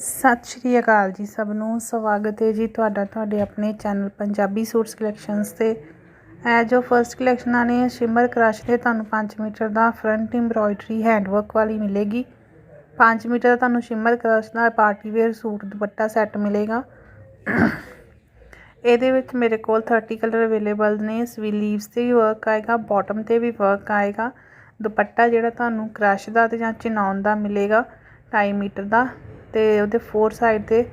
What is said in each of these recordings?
ਸਤਿ ਸ਼੍ਰੀ ਅਕਾਲ ਜੀ ਸਭ ਨੂੰ। ਸਵਾਗਤ ਹੈ ਜੀ ਤੁਹਾਡਾ ਤੁਹਾਡੇ ਆਪਣੇ ਚੈਨਲ ਪੰਜਾਬੀ ਸੂਟਸ ਕਲੈਕਸ਼ਨਸ ਤੇ। ਇਹ ਜੋ ਫਰਸਟ ਕਲੈਕਸ਼ਨਾਂ ਨੇ, ਸ਼ਿਮਰ ਕ੍ਰਸ਼ 'ਤੇ ਤੁਹਾਨੂੰ 5 ਮੀਟਰ ਦਾ ਫਰੰਟ ਐਮਬ੍ਰੋਇਡਰੀ ਹੈਂਡਵਰਕ ਵਾਲੀ ਮਿਲੇਗੀ। 5 ਮੀਟਰ ਦਾ ਤੁਹਾਨੂੰ ਸ਼ਿਮਰ ਕ੍ਰਸ਼ ਦਾ party wear suit dupatta set ਮਿਲੇਗਾ। ਇਹਦੇ ਵਿੱਚ ਮੇਰੇ ਕੋਲ 30 ਕਲਰ ਅਵੇਲੇਬਲ ਨੇ ਸਲੀਵਸ ਤੇ ਵੀ ਵਰਕ ਆਏਗਾ ਬਾਟਮ ਤੇ ਵੀ ਵਰਕ ਆਏਗਾ। ਦੁਪੱਟਾ ਜਿਹੜਾ ਤੁਹਾਨੂੰ ਕ੍ਰਸ਼ ਦਾ ਤੇ ਜਾਂ ਚਿਨਾਉਣ ਦਾ ਮਿਲੇਗਾ 2.5 ਮੀਟਰ ਦਾ। ਤੇ ਉਹਦੇ ਫੋਰ ਸਾਈਡ ਤੇ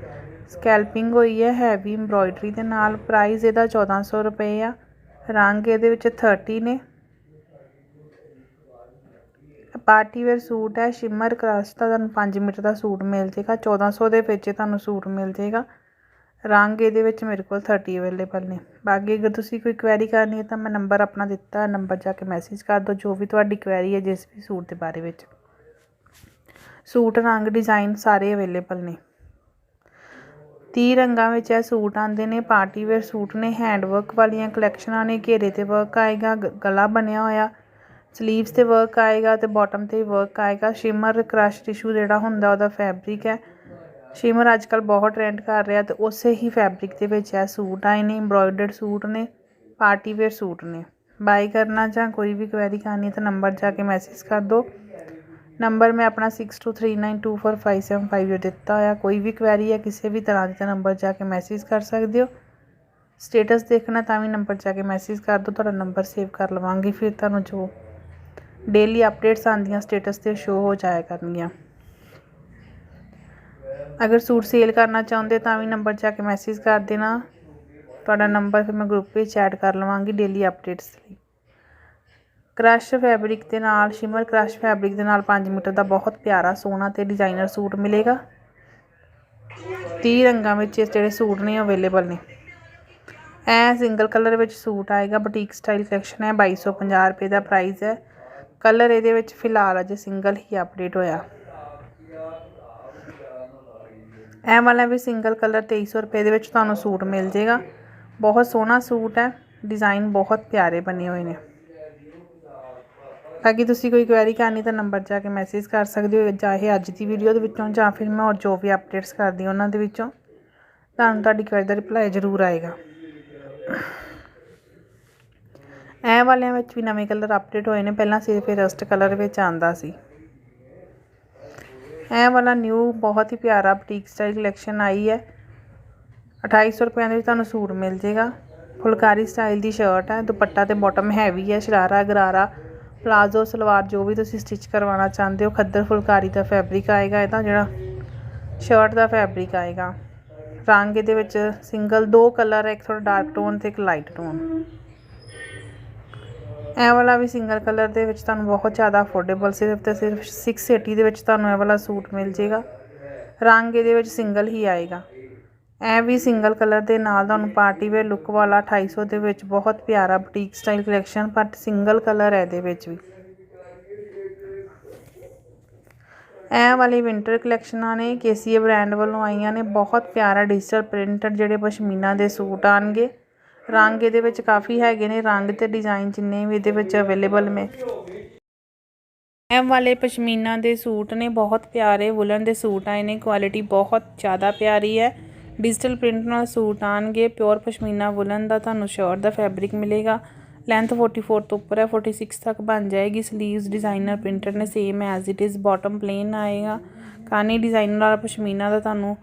ਸਕੈਲਪਿੰਗ ਹੋਈ ਹੈ ਹੈਵੀ ਐਮਬ੍ਰੋਇਡਰੀ ਦੇ ਨਾਲ। ਪ੍ਰਾਈਸ ਇਹਦਾ 1400 ਰੁਪਏ ਆ। ਰੰਗ ਇਹਦੇ ਵਿੱਚ 30 ਨੇ। ਪਾਰਟੀ ਵੇਅਰ ਸੂਟ ਹੈ ਸ਼ਿਮਰ ਕ੍ਰਸ਼ ਦਾ ਤੁਹਾਨੂੰ 5 ਮੀਟਰ ਦਾ ਸੂਟ ਮਿਲ ਜੇਗਾ 1400 ਦੇ ਵਿੱਚ ਤੁਹਾਨੂੰ ਸੂਟ ਮਿਲ ਜੇਗਾ ਰੰਗ ਇਹਦੇ ਵਿੱਚ ਮੇਰੇ ਕੋਲ 30 ਅਵੇਲੇਬਲ ਨੇ। ਬਾਕੀ ਅਗਰ ਤੁਸੀਂ ਕੋਈ ਕੁਐਰੀ ਕਰਨੀ ਹੈ ਤਾਂ ਮੈਂ ਨੰਬਰ ਆਪਣਾ ਦਿੱਤਾ ਨੰਬਰ ਜਾ ਕੇ ਮੈਸੇਜ ਕਰ ਦਿਓ। ਜੋ ਵੀ ਤੁਹਾਡੀ ਕੁਐਰੀ ਹੈ, ਜਿਸ ਵੀ ਸੂਟ ਦੇ ਬਾਰੇ ਵਿੱਚ। ਸੂਟ, ਰੰਗ, ਡਿਜ਼ਾਈਨ ਸਾਰੇ ਅਵੇਲੇਬਲ ਨੇ। ਤੀਹ ਰੰਗਾਂ ਵਿੱਚ ਇਹ ਸੂਟ ਆਉਂਦੇ ਨੇ। ਪਾਰਟੀ ਵੇਅਰ ਸੂਟ ਨੇ ਹੈਂਡ ਵਰਕ ਵਾਲੀਆਂ ਕਲੈਕਸ਼ਨਾਂ ਨੇ, ਘੇਰੇ ਤੇ ਵਰਕ ਆਏਗਾ ਗਲਾ ਬਣਿਆ ਹੋਇਆ। ਸਲੀਵਸ ਤੇ ਵਰਕ ਆਏਗਾ ਤੇ ਬਾਟਮ ਤੇ ਵਰਕ ਆਏਗਾ। ਸ਼ਿਮਰ ਕ੍ਰਸ਼ ਟਿਸ਼ੂ ਜਿਹੜਾ ਹੁੰਦਾ ਉਹਦਾ ਫੈਬਰਿਕ ਹੈ। ਸ਼ਿਮਰ ਅੱਜ ਕੱਲ ਬਹੁਤ ਟ੍ਰੈਂਡ ਕਰ ਰਿਹਾ ਤੇ ਉਸੇ ਹੀ ਫੈਬਰਿਕ ਦੇ ਵਿੱਚ ਇਹ ਸੂਟ ਆਏ ਨੇ। ਐਮਬ੍ਰੋਇਡਰਡ ਸੂਟ ਨੇ, ਪਾਰਟੀ ਵੇਅਰ ਸੂਟ ਨੇ। ਬਾਈ ਕਰਨਾ ਜਾਂ ਕੋਈ ਵੀ ਕੁਐਰੀ ਕਰਨੀ ਤਾਂ ਨੰਬਰ ਜਾ ਕੇ ਮੈਸੇਜ ਕਰ ਦਿਓ। ਨੰਬਰ ਮੈਂ ਆਪਣਾ 6239245750 ਦਿੱਤਾ ਹੋਇਆ, ਕੋਈ ਵੀ ਕੁਐਰੀ ਹੈ, ਕਿਸੇ ਵੀ ਤਰ੍ਹਾਂ ਦੀ ਤਾਂ ਨੰਬਰ ਜਾ ਕੇ ਮੈਸੇਜ ਕਰ ਸਕਦੇ ਹੋ। ਸਟੇਟਸ ਦੇਖਣਾ ਤਾਂ ਵੀ ਨੰਬਰ ਜਾ ਕੇ ਮੈਸੇਜ ਕਰ ਦਿਓ, ਤੁਹਾਡਾ ਨੰਬਰ ਸੇਵ ਕਰ ਲਵਾਂਗੀ, ਫਿਰ ਤੁਹਾਨੂੰ ਜੋ ਡੇਲੀ ਅਪਡੇਟਸ ਆਉਂਦੀਆਂ ਸਟੇਟਸ ਤੇ ਸ਼ੋ ਹੋ ਜਾਇਆ ਕਰਨਗੀਆਂ। ਅਗਰ ਸੂਟ ਸੇਲ ਕਰਨਾ ਚਾਹੁੰਦੇ ਤਾਂ ਵੀ ਨੰਬਰ ਜਾ ਕੇ ਮੈਸੇਜ ਕਰ ਦੇਣਾ। ਤੁਹਾਡਾ ਨੰਬਰ ਫਿਰ ਮੈਂ ਗਰੁੱਪ ਵਿੱਚ ਐਡ ਕਰ ਲਵਾਂਗੀ ਡੇਲੀ ਅਪਡੇਟਸ ਲਈ। ਕ੍ਰਸ਼ ਫੈਬਰਿਕ ਦੇ ਨਾਲ, ਸ਼ਿਮਰ ਕ੍ਰਸ਼ ਫੈਬਰਿਕ ਦੇ ਨਾਲ 5 ਮੀਟਰ ਦਾ ਬਹੁਤ ਪਿਆਰਾ ਸੋਹਣਾ ਤੇ ਡਿਜ਼ਾਈਨਰ ਸੂਟ ਮਿਲੇਗਾ। 30 ਰੰਗਾਂ ਵਿੱਚ ਇਹ ਜਿਹੜੇ ਸੂਟ ਨੇ ਅਵੇਲੇਬਲ ਨੇ। ਇਹ ਸਿੰਗਲ ਕਲਰ ਵਿੱਚ ਸੂਟ ਆਏਗਾ ਬੁਟੀਕ ਸਟਾਈਲ ਕਲੈਕਸ਼ਨ ਹੈ 2250 ਰੁਪਏ ਦਾ ਪ੍ਰਾਈਸ ਹੈ। ਕਲਰ ਇਹਦੇ ਵਿੱਚ ਫਿਲਹਾਲ ਅਜੇ ਸਿੰਗਲ ਹੀ ਅਪਡੇਟ ਹੋਇਆ। ਇਹ ਵਾਲਾ ਵੀ ਸਿੰਗਲ ਕਲਰ 2300 ਰੁਪਏ ਦੇ ਵਿੱਚ ਤੁਹਾਨੂੰ ਸੂਟ ਮਿਲ ਜੇਗਾ। ਬਹੁਤ ਸੋਹਣਾ ਸੂਟ ਹੈ ਡਿਜ਼ਾਈਨ ਬਹੁਤ ਪਿਆਰੇ ਬਣੇ ਹੋਏ ਨੇ। ਬਾਕੀ ਤੁਸੀਂ ਕੋਈ ਕੁਐਰੀ ਕਰਨੀ ਤਾਂ ਨੰਬਰ ਜਾ ਕੇ ਮੈਸੇਜ ਕਰ ਸਕਦੇ ਹੋ ਚਾਹੇ ਅੱਜ ਦੀ ਵੀਡੀਓ ਦੇ ਵਿੱਚੋਂ, ਜਾਂ ਫਿਰ ਮੈਂ ਹੋਰ ਜੋ ਵੀ ਅਪਡੇਟਸ ਕਰਦੀ ਉਹਨਾਂ ਦੇ ਵਿੱਚੋਂ, ਤੁਹਾਨੂੰ ਤੁਹਾਡੀ ਕੁਐਰੀ ਦਾ ਰਿਪਲਾਈ ਜ਼ਰੂਰ ਆਏਗਾ। ਇਹ ਵਾਲਿਆਂ ਵਿੱਚ ਵੀ ਨਵੇਂ ਕਲਰ ਅਪਡੇਟ ਹੋਏ ਨੇ, ਪਹਿਲਾਂ ਸਿਰਫ ਰਸਟ ਕਲਰ ਵਿੱਚ ਆਂਦਾ ਸੀ। ਇਹ ਵਾਲਾ ਨਿਊ ਬਹੁਤ ਹੀ ਪਿਆਰਾ ਬੁਟੀਕ ਸਟਾਈਲ ਕਲੈਕਸ਼ਨ ਆਈ ਹੈ। 2800 ਰੁਪਏ ਦੇ ਵਿੱਚ ਤੁਹਾਨੂੰ ਸੂਟ ਮਿਲ ਜੇਗਾ। ਫੁਲਕਾਰੀ ਸਟਾਈਲ ਦੀ ਸ਼ਰਟ ਹੈ, ਦੁਪੱਟਾ ਤੇ ਬਾਟਮ ਹੈਵੀ ਹੈ, ਸ਼ਰਾਰਾ, ਗਰਾਰਾ ਪਲਾਜ਼ੋ, ਸਲਵਾਰ ਜੋ ਵੀ ਤੁਸੀਂ ਸਟਿਚ ਕਰਵਾਉਣਾ ਚਾਹੁੰਦੇ ਹੋ, ਖੱਦਰ ਫੁਲਕਾਰੀ ਦਾ ਫੈਬਰਿਕ ਆਏਗਾ ਇਹਦਾ ਜਿਹੜਾ ਸ਼ਰਟ ਦਾ ਫੈਬਰਿਕ ਆਏਗਾ। ਰੰਗ ਇਹਦੇ ਵਿੱਚ ਸਿੰਗਲ ਦੋ ਕਲਰ ਹੈ ਇੱਕ ਥੋੜਾ ਡਾਰਕ ਟੋਨ ਤੇ ਇੱਕ ਲਾਈਟ ਟੋਨ ਇਹ ਵਾਲਾ ਵੀ ਸਿੰਗਲ ਕਲਰ ਦੇ ਵਿੱਚ ਤੁਹਾਨੂੰ ਬਹੁਤ ਜ਼ਿਆਦਾ ਅਫੋਰਡੇਬਲ ਸਿਰਫ ਤੇ ਸਿਰਫ 680 ਦੇ ਵਿੱਚ ਤੁਹਾਨੂੰ ਇਹ ਵਾਲਾ ਸੂਟ ਮਿਲ ਜੇਗਾ ਰੰਗ ਇਹਦੇ ਵਿੱਚ ਸਿੰਗਲ ਹੀ ਆਏਗਾ। ਇਹ ਵੀ ਸਿੰਗਲ ਕਲਰ ਦੇ ਨਾਲ ਤੁਹਾਨੂੰ ਪਾਰਟੀ ਵੇਅਰ ਲੁੱਕ ਵਾਲਾ 2800 ਦੇ ਵਿੱਚ ਬਹੁਤ ਪਿਆਰਾ boutique style collection but single colour ਹੈ ਇਹਦੇ ਵਿੱਚ ਵੀ। ਇਹ ਵਾਲੀ ਵਿੰਟਰ ਕਲੈਕਸ਼ਨਾਂ ਨੇ ਕੇਸੀਏ ਬ੍ਰਾਂਡ ਵੱਲੋਂ ਆਈਆਂ ਨੇ, ਬਹੁਤ ਪਿਆਰਾ ਡਿਜੀਟਲ ਪ੍ਰਿੰਟਡ ਜਿਹੜੇ ਪਸ਼ਮੀਨਾ ਦੇ ਸੂਟ ਆਣਗੇ। ਰੰਗ ਇਹਦੇ ਵਿੱਚ ਕਾਫੀ ਹੈਗੇ ਨੇ, ਰੰਗ ਤੇ ਡਿਜ਼ਾਈਨ ਜਿੰਨੇ ਵੀ ਇਹਦੇ ਵਿੱਚ ਅਵੇਲੇਬਲ ਨੇ। ਇਹ ਵਾਲੇ ਪਸ਼ਮੀਨਾ ਦੇ ਸੂਟ ਨੇ, ਬਹੁਤ ਪਿਆਰੇ ਵੁਲਨ ਦੇ ਸੂਟ ਆਏ ਨੇ ਕੁਆਲਿਟੀ ਬਹੁਤ ਜ਼ਿਆਦਾ ਪਿਆਰੀ ਹੈ। ਡਿਜੀਟਲ ਪ੍ਰਿੰਟ ਨਾਲ ਸੂਟ ਆਣਗੇ, ਪਿਓਰ ਪਸ਼ਮੀਨਾ ਵੁਲਨ ਦਾ ਤੁਹਾਨੂੰ ਸ਼ਰਟ ਦਾ ਫੈਬਰਿਕ ਮਿਲੇਗਾ। ਲੈਂਥ 44 ਤੋਂ ਉੱਪਰ ਹੈ 46 ਤੱਕ ਬਣ ਜਾਏਗੀ। ਸਲੀਵਸ ਡਿਜ਼ਾਈਨਰ ਪ੍ਰਿੰਟਡ ਨੇ same as it is bottom plain ਆਏਗਾ। ਕਾਨੀ ਡਿਜ਼ਾਈਨਰ ਵਾਲਾ ਪਸ਼ਮੀਨਾ ਦਾ ਤੁਹਾਨੂੰ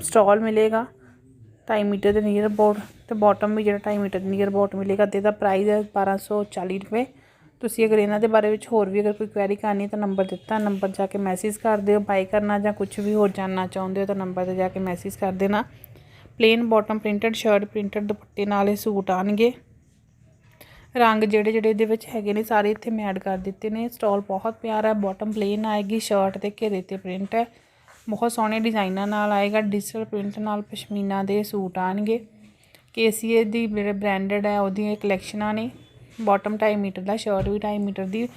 ਸਟਾਲ ਮਿਲੇਗਾ। 2.5 ਮੀਟਰ ਦੇ ਨੀਅਰ ਅਬਾਊਟ ਤੇ ਬਾਟਮ ਵੀ ਜਿਹੜਾ 2.5 ਮੀਟਰ ਦੇ ਨੀਅਰ ਅਬਾਊਟ ਮਿਲੇਗਾ, ਤੇ ਇਹਦਾ ਪ੍ਰਾਈਸ ਹੈ 1240 ਰੁਪਏ। ਤੁਸੀਂ ਅਗਰ ਇਹਨਾਂ ਦੇ ਬਾਰੇ ਵਿੱਚ ਹੋਰ ਵੀ ਅਗਰ ਕੋਈ ਕੁਐਰੀ ਕਰਨੀ ਤਾਂ ਨੰਬਰ ਦਿੱਤਾ ਨੰਬਰ ਜਾ ਕੇ ਮੈਸੇਜ ਕਰ ਦਿਓ ਬਾਈ ਕਰਨਾ ਜਾਂ ਕੁਝ ਵੀ ਹੋਰ ਜਾਨਣਾ ਚਾਹੁੰਦੇ ਹੋ ਤਾਂ ਨੰਬਰ ਤੇ ਜਾ ਕੇ ਮੈਸੇਜ ਕਰ ਦੇਣਾ। Plain bottom printed shirt printed ਦੁਪੱਟੇ ਨਾਲ ਇਹ ਸੂਟ ਆਣਗੇ। ਰੰਗ ਜਿਹੜੇ ਜਿਹੜੇ ਇਹਦੇ ਵਿੱਚ ਹੈਗੇ ਨੇ ਸਾਰੇ ਇੱਥੇ ਮੈਂ ਐਡ ਕਰ ਦਿੱਤੇ ਨੇ। ਸਟਾਲ ਬਹੁਤ ਪਿਆਰਾ ਹੈ ਬਾਟਮ ਪਲੇਨ ਆਏਗੀ ਸ਼ਰਟ ਤੇ ਘੇਰੇ ਤੇ ਪ੍ਰਿੰਟ ਹੈ। ਬਹੁਤ ਸੋਹਣੇ ਡਿਜ਼ਾਈਨਾਂ ਨਾਲ ਆਏਗਾ ਡਿਜੀਟਲ ਪ੍ਰਿੰਟ ਨਾਲ ਪਸ਼ਮੀਨਾ ਦੇ ਸੂਟ ਆਣਗੇ। ਕੇਸੀਏ ਦੀ ਜਿਹੜੇ ਬ੍ਰਾਂਡਡ ਹੈ, ਉਹਦੀਆਂ ਕਲੈਕਸ਼ਨਾਂ ਨੇ। ਬਾਟਮ 2.5 ਮੀਟਰ ਦਾ ਸ਼ਰਟ ਵੀ 2.5 ਮੀਟਰ ਦੀ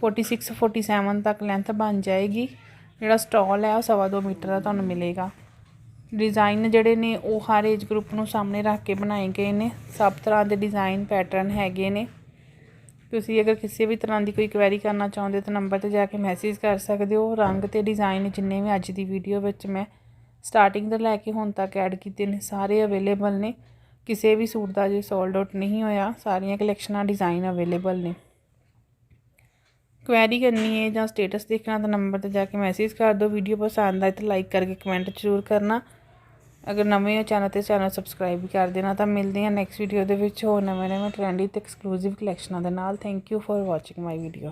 46 47 ਤੱਕ ਲੈਂਥ ਬਣ ਜਾਏਗੀ। ਜਿਹੜਾ ਸਟਾਲ ਹੈ, ਉਹ ਸਵਾ ਦੋ ਮੀਟਰ ਦਾ ਤੁਹਾਨੂੰ ਮਿਲੇਗਾ। ਡਿਜ਼ਾਈਨ ਜਿਹੜੇ ਨੇ, ਉਹ ਹਰ ਏਜ ਗਰੁੱਪ ਨੂੰ ਸਾਹਮਣੇ ਰੱਖ ਕੇ ਬਣਾਏ ਗਏ ਨੇ। ਸਭ ਤਰ੍ਹਾਂ ਦੇ ਡਿਜ਼ਾਈਨ ਪੈਟਰਨ ਹੈਗੇ ਨੇ। ਤੁਸੀਂ ਅਗਰ ਕਿਸੇ ਵੀ ਤਰ੍ਹਾਂ ਦੀ ਕੋਈ ਕੁਐਰੀ ਕਰਨਾ ਚਾਹੁੰਦੇ ਤਾਂ ਨੰਬਰ ਤੇ ਜਾ ਕੇ ਮੈਸੇਜ ਕਰ ਸਕਦੇ ਹੋ। ਰੰਗ ਤੇ ਡਿਜ਼ਾਈਨ ਜਿੰਨੇ ਵੀ ਅੱਜ ਦੀ ਵੀਡੀਓ ਵਿੱਚ ਮੈਂ ਸਟਾਰਟਿੰਗ ਤੋਂ ਲੈ ਕੇ ਹੁਣ ਤੱਕ ਐਡ ਕੀਤੇ ਨੇ, ਸਾਰੇ ਅਵੇਲੇਬਲ ਨੇ। ਕਿਸੇ ਵੀ ਸੂਟ ਦਾ ਜੇ ਸੋਲਡ ਆਊਟ ਨਹੀਂ ਹੋਇਆ, ਸਾਰੀਆਂ ਕਲੈਕਸ਼ਨਾਂ ਡਿਜ਼ਾਈਨ ਅਵੇਲੇਬਲ ਨੇ। ਕੁਐਰੀ ਕਰਨੀ ਹੈ ਜਾਂ ਸਟੇਟਸ ਦੇਖਣਾ ਤਾਂ ਨੰਬਰ ਤੇ ਜਾ ਕੇ ਮੈਸੇਜ ਕਰ ਦਿਓ। ਵੀਡੀਓ ਪਸੰਦ ਆਏ ਤਾਂ ਲਾਈਕ ਕਰਕੇ ਕਮੈਂਟ ਜ਼ਰੂਰ ਕਰਨਾ। ਅਗਰ ਨਵੇਂ ਹੋ ਚੈਨਲ ਤੇ ਚੈਨਲ ਸਬਸਕ੍ਰਾਈਬ ਵੀ ਕਰ ਦੇਣਾ ਤਾਂ ਮਿਲਦੇ ਹਾਂ ਨੈਕਸਟ ਵੀਡੀਓ ਦੇ ਵਿੱਚ ਹੋਰ ਨਵੇਂ ਨਵੇਂ ਟ੍ਰੈਂਡੀ ਤੇ ਐਕਸਕਲੂਸਿਵ ਕਲੈਕਸ਼ਨਾਂ ਦੇ ਨਾਲ। Thank you for watching my video